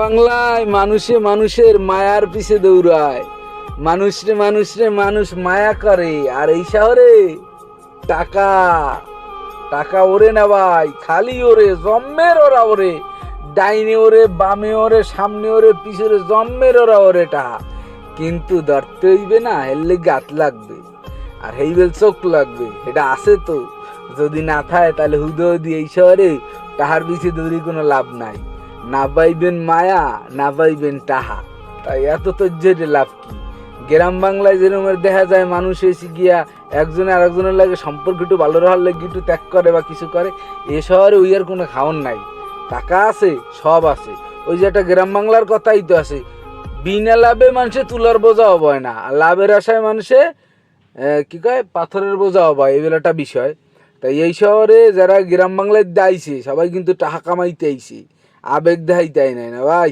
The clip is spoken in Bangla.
বাংলায় মানুষে মানুষের মায়ার পিছে দৌড়ায়। মানুষরে মানুষরে মানুষ মায়া করে, আর এই শহরে টাকা। টাকা ওরে না ভাই, খালি ওরে জম্মের ওরা ওরে। ডাইনে ওরে, বামে ওরে, সামনে ওরে, পিছনে জম্মের ওরা ওরে টাকা কিন্তু ধরতে হইবে না হেললে গাত লাগবে। আর হেইবেল চোখ লাগবে, এটা আছে তো। যদি না থাকে তাহলে হুদয় দিয়ে এই শহরে তাহার পিছিয়ে দৌড়ি কোনো লাভ নাই। না পাইবেন মায়া, না পাইবেন টাহা তাই এত তজ্জের লাভ কি? গ্রাম বাংলায় যেরকম দেখা যায়, মানুষ এসে গিয়া একজনে আরেকজনের লাগে সম্পর্ক একটু ভালো রাখার লাগে, একটু ত্যাগ করে বা কিছু করে, এ শহরে ওই আর কোনো খাওয়ান নাই। টাকা আছে, সব আছে। ওই যে একটা গ্রাম বাংলার কথাই তো আছে, বিনা লাভে মানুষে তুলার বোঝা হয় না। আর লাভের আশায় মানুষে কি কয়? পাথরের বোঝা হবে, এই একটা বিষয়। তাই এই শহরে যারা গ্রাম বাংলায় দাইছে, সবাই কিন্তু টাকা কামাইতে আইছে। আবেগ দেখাইতে আই নাই না ভাই